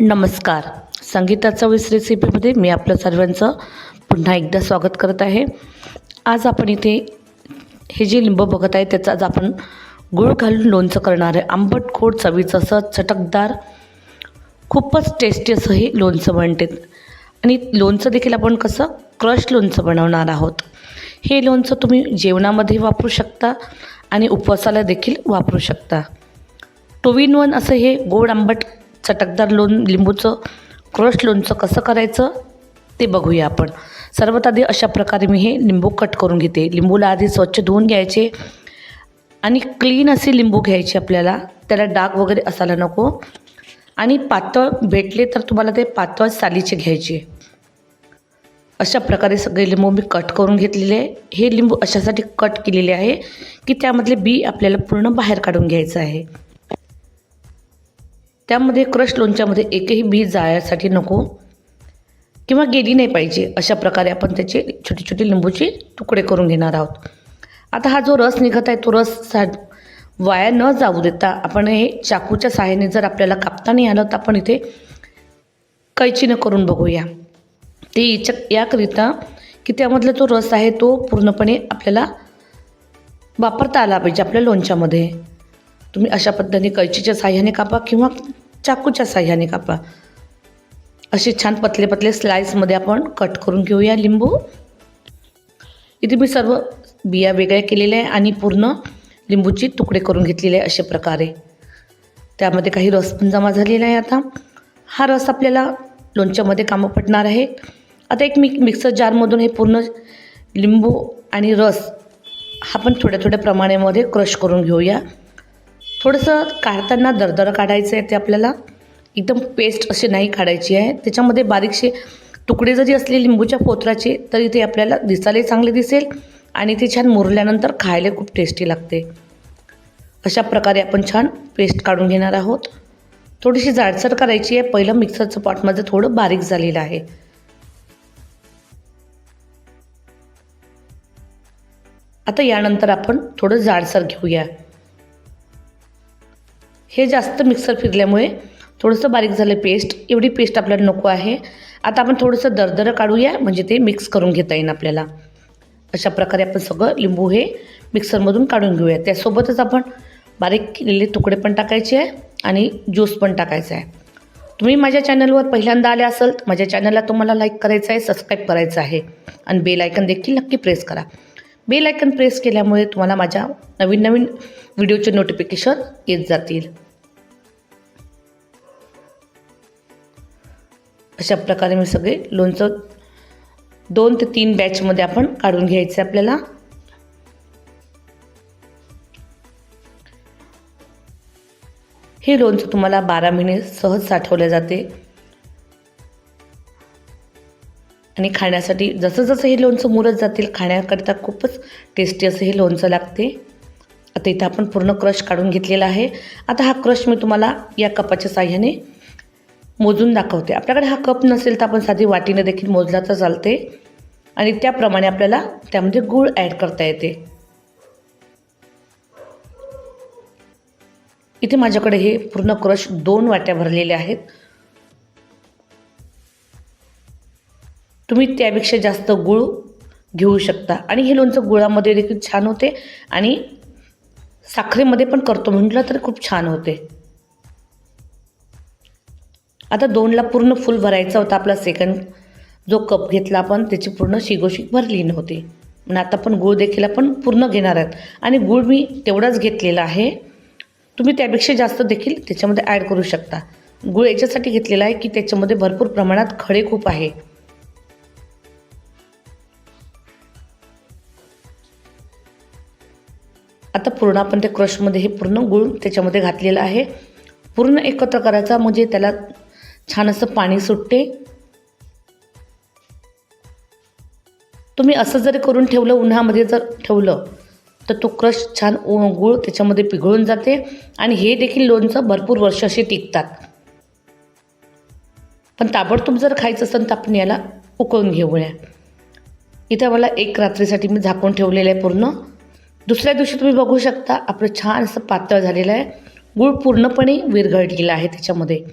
नमस्कार. संगीताचा वीस रेसिपीमध्ये मी आपलं सर्वांचं पुन्हा एकदा स्वागत करत आहे. आज आपण इथे हे जे लिंब बघत आहे त्याचं आज आपण गुळ घालून लोणचं करणार आहे. आंबट खोड चवीचं असं चटकदार खूपच टेस्टी असं हे लोणचं बनते. आणि लोणचं देखील आपण कसं क्रश लोणचं बनवणार आहोत. हे लोणचं तुम्ही जेवणामध्ये वापरू शकता आणि उपवासाला देखील वापरू शकता. टू इन वन असं हे गोड आंबट चटकदार लोण लिंबूचं क्रश लोणचं कसं करायचं ते बघूया आपण. सर्वात आधी अशा प्रकारे मी हे लिंबू कट करून घेते. लिंबूला आधी स्वच्छ धुवून घ्यायचे आणि क्लीन असे लिंबू घ्यायचे आपल्याला. त्याला डाग वगैरे असायला नको. आणि पातळ भेटले तर तुम्हाला ते पातळ सालीचे घ्यायचे. अशा प्रकारे सगळे लिंबू मी कट करून घेतलेले. हे लिंबू अशासाठी कट केलेले आहे की त्यामधले बी आपल्याला पूर्ण बाहेर काढून घ्यायचं आहे. त्यामध्ये क्रश लोणच्यामध्ये एकही बी जाळ्यासाठी नको किंवा गेली नाही पाहिजे अशा प्रकारे आपण त्याचे छोटे छोटे लिंबूचे तुकडे करून घेणार आहोत. आता हा जो रस निघत आहे तो रस सा वाया न जाऊ देता आपण हे चाकूच्या सहाय्याने जर आपल्याला कापता नाही आलं तर आपण इथे कैचीनं करून बघूया. ते याच्या याकरिता की त्यामधला जो रस आहे तो पूर्णपणे आपल्याला वापरता आला पाहिजे आपल्या लोणच्यामध्ये. तुम्ही अशा पद्धतीने कैचीच्या साह्याने कापा किंवा चाकूच्या साह्याने कापा. असे छान पतले पतले स्लाईसमध्ये आपण कट करून घेऊया लिंबू. इथे मी सर्व बिया वेगळ्या केलेल्या आहे आणि पूर्ण लिंबूची तुकडे करून घेतलेले आहे अशा प्रकारे. त्यामध्ये काही रस पण जमा झालेला आहे आता. हा रस आपल्याला लोणच्यामध्ये कामं पडणार आहे. आता एक मिक मिक्सर जारमधून हे पूर्ण लिंबू आणि रस हा पण थोड्या थोड्या प्रमाणामध्ये क्रश करून घेऊया. थोडंसं काढताना दरदरं काढायचं आहे ते आपल्याला. एकदम पेस्ट असे नाही काढायची आहे. त्याच्यामध्ये बारीकसे तुकडे जरी असले लिंबूच्या पोत्राचे तरी ते आपल्याला दिसायलाही चांगले दिसेल आणि ते छान मुरल्यानंतर खायला खूप टेस्टी लागते. अशा प्रकारे आपण छान पेस्ट काढून घेणार आहोत. थोडीशी जाडसर करायची आहे. पहिलं मिक्सरचं पॉटमध्ये थोडं बारीक झालेलं आहे. आता यानंतर आपण थोडं जाडसर घेऊया. हे जास्त मिक्सर फिरल्यामुळे थोडंसं बारीक झालं पेस्ट. एवढी पेस्ट आपल्याला नको आहे. आता आपण थोडंसं दरदरं काढूया म्हणजे ते मिक्स करून घेता येईल आपल्याला. अशा प्रकारे आपण सगळं लिंबू हे मिक्सरमधून काढून घेऊया. त्यासोबतच आपण बारीक केलेले तुकडे पण टाकायचे आहे आणि ज्यूस पण टाकायचा आहे. तुम्ही माझ्या चॅनलवर पहिल्यांदा आले असाल तर माझ्या चॅनलला तुम्हाला लाईक करायचं आहे सबस्क्राईब करायचं आहे. आणि बेल आयकन देखील नक्की प्रेस करा. बेल आयकन प्रेस केल्यामुळे तुम्हाला माझ्या नवीन नवीन व्हिडिओचे नोटिफिकेशन येत जातील. अशा प्रकारे मी सगळे लोणचं दोन ते तीन बॅचमध्ये आपण काढून घ्यायचं आपल्याला. हे लोणचं तुम्हाला बारा महिने सहज साठवले जाते. आणि खाण्यासाठी जसं जसं हे लोणचं मुरत जातील खाण्याकरिता खूपच टेस्टी असं हे लोणचं लागते. आता इथं आपण पूर्ण क्रश काढून घेतलेला आहे. आता हा क्रश मी तुम्हाला या कपाच्या साह्याने मोजून दाखवते. आपल्याकडे हा कप नसेल तर आपण साधी वाटीने देखील मोजला तर चालते. आणि त्याप्रमाणे आपल्याला त्यामध्ये गूळ ॲड करता येते. इथे माझ्याकडे हे पूर्ण क्रश दोन वाट्या भरलेले आहेत. तुम्ही त्यापेक्षा जास्त गूळ घेऊ शकता. आणि हे लोणचं गुळामध्ये देखील छान होते. आणि साखरेमध्ये पण करतो म्हटलं तर खूप छान होते. आता दोनला पूर्ण फुल भरायचा होता आपला सेकंड जो कप घेतला आपण त्याची पूर्ण शिगोशिक भरली नव्हती. म्हणून आता पण गूळ देखील आपण पूर्ण घेणार आहेत. आणि गूळ मी तेवढाच घेतलेला आहे. तुम्ही त्यापेक्षा जास्त देखील त्याच्यामध्ये ॲड करू शकता. गूळ याच्यासाठी घेतलेला आहे की त्याच्यामध्ये भरपूर प्रमाणात खडे खूप आहे. आता पूर्ण आपण त्या क्रशमध्ये हे पूर्ण गूळ त्याच्यामध्ये घातलेलं आहे. पूर्ण एकत्र करायचा म्हणजे त्याला छान असं पाणी सुटते. तुम्ही असं जरी करून ठेवलं उन्हामध्ये जर ठेवलं तर तो क्रश छान गूळ त्याच्यामध्ये पिघळून जाते आणि हे देखील लोणचं भरपूर वर्ष असे टिकतात. पण ताबडतोब जर खायचं असेल तर आपण याला उकळून घेऊया. इथं मला एक रात्रीसाठी मी झाकून ठेवलेलं आहे पूर्ण. दुसऱ्या दिवशी तुम्ही बघू शकता आपलं छान असं पातळ झालेलं आहे. गूळ पूर्णपणे विरघळलेला आहे त्याच्यामध्ये.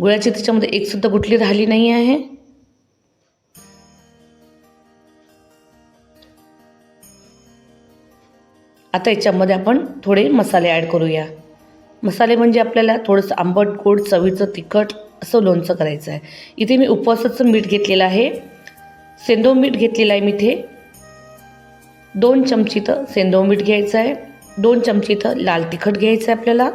गुळाची त्याच्यामध्ये एकसुद्धा गुठली राहिली नाही आहे. आता याच्यामध्ये आपण थोडे मसाले ॲड करूया. मसाले म्हणजे आपल्याला थोडंसं आंबट गोड चवीचं तिखट असं लोणचं करायचं आहे. इथे मी उपवासाचं मीठ घेतलेलं आहे. सेंदो मीठ घेतलेलं आहे मी इथे. दोन चमची तर सेंदो मीठ घ्यायचं आहे. दोन चमची तर लाल तिखट घ्यायचं आहे आपल्याला.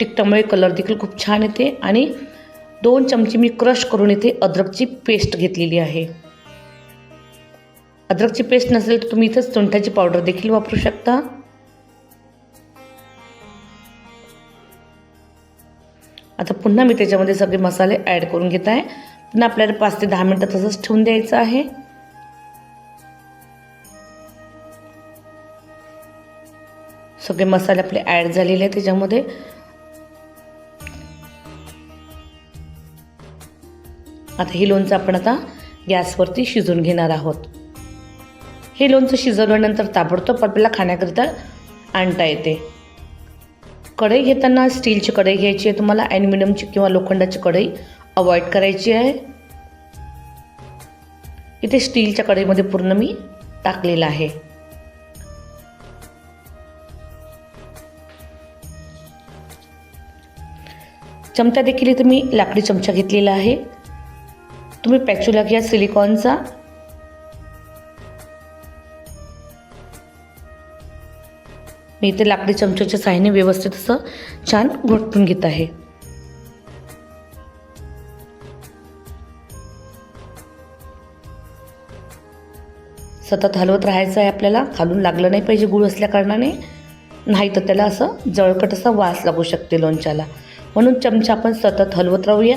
तिखटामुळे कलर देखील खूप छान येते आणि दोन चमचे मी क्रश करून इथे अद्रकची पेस्ट घेतलेली आहे. अद्रकची पेस्ट नसेल तर तुम्ही इथंच सुंठाची पावडर देखील वापरू शकता. आता पुन्हा मी त्याच्यामध्ये सगळे मसाले ॲड करून घेत आहे. पुन्हा आपल्याला पाच ते दहा मिनटं तसंच ठेवून द्यायचं आहे. सगळे मसाले आपले ॲड झालेले आहेत त्याच्यामध्ये. आता हे लोणचं आपण आता गॅसवरती शिजून घेणार आहोत. हे लोणचं शिजवल्यानंतर ताबडतोब आपल्याला खाण्याकरिता आणता येते. कढई घेताना स्टीलची कढई घ्यायची आहे. तुम्हाला ॲल्युमिनियमची किंवा लोखंडाची कढई अवॉइड करायची आहे. इथे स्टीलच्या कढईमध्ये पूर्ण मी टाकलेलं आहे. चमचा देखील इथे मी लाकडी चमचा घेतलेला आहे. तुम्ही पॅच्युला घ्या सिलिकॉनचा मी इथे लाकडी चमच्याच्या साहाय्याने व्यवस्थित असं छान घोटून घेत आहे. सतत हलवत राहायचं आहे आपल्याला. खालून लागलं नाही पाहिजे गुळ असल्या कारणाने. नाही तर त्याला असं जळकट असा वास लागू शकते लोणच्याला. म्हणून चमचा आपण सतत हलवत राहूया.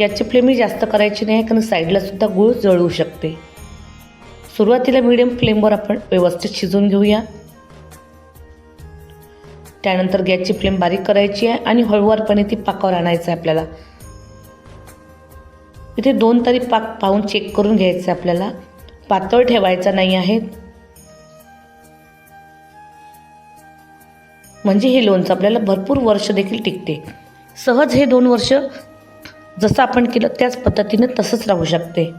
गॅसची फ्लेमही जास्त करायची नाही कारण साईडलासुद्धा गूळ जळू शकते. सुरुवातीला मिडियम फ्लेमवर आपण व्यवस्थित शिजवून घेऊया. त्यानंतर गॅसची फ्लेम बारीक करायची आहे आणि हळूवारपणे ती पाकावर आणायचं आहे आपल्याला. इथे दोन तरी पाक पाहून चेक करून घ्यायचं आहे आपल्याला. पातळ ठेवायचा नाही आहे. म्हणजे हे लोणचं आपल्याला भरपूर वर्ष देखील टिकते. सहज हे दोन वर्ष जसं आपण केलं त्याच पद्धतीनं तसंच राहू शकते.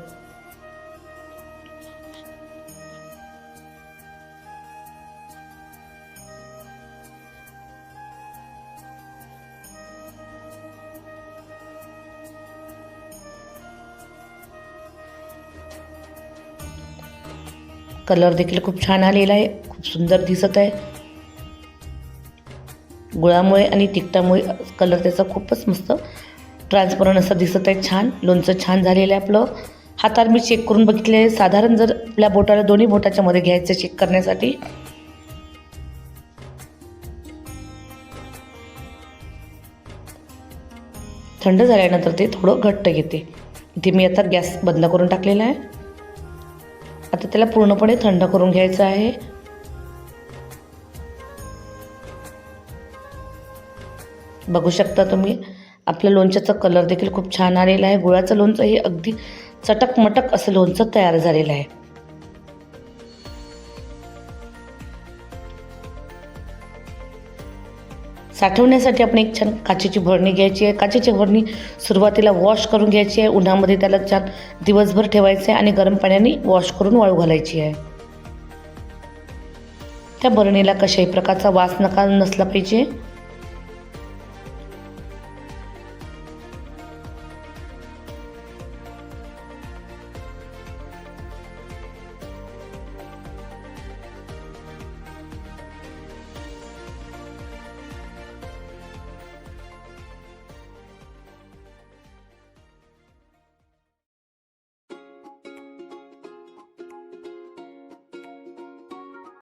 कलर देखील खूप छान आलेला आहे खूप सुंदर दिसत आहे. गुळामुळे आणि तिखटामुळे कलर त्याचा खूपच मस्त ट्रान्सपरंट असं दिसत आहे. छान. लोणचं छान झालेलं आहे आपलं. हातात मी चेक करून बघितले साधारण जर आपल्या बोटाला दोन्ही बोटाच्या मध्ये घ्यायचं चेक करण्यासाठी. थंड झाल्यानंतर ते थोडं घट्ट घेते. इथे मी आता गॅस बंद करून टाकलेला आहे. आता त्याला पूर्णपणे थंड करून घ्यायचं आहे. बघू शकता तुम्ही. आपल्या लोणच्याचा कलर देखील खूप छान आलेला आहे. गुळाचं लोणचं हे अगदी चटक मटक असं लोणचं तयार झालेलं आहे. साठवण्यासाठी आपण एक छान काचेची भरणी घ्यायची आहे. काचेची भरणी सुरुवातीला वॉश करून घ्यायची आहे. उन्हामध्ये त्याला छान दिवसभर ठेवायचं आहे आणि गरम पाण्याने वॉश करून वाळू घालायची आहे. त्या भरणीला कशाही प्रकारचा वास नका नसला पाहिजे.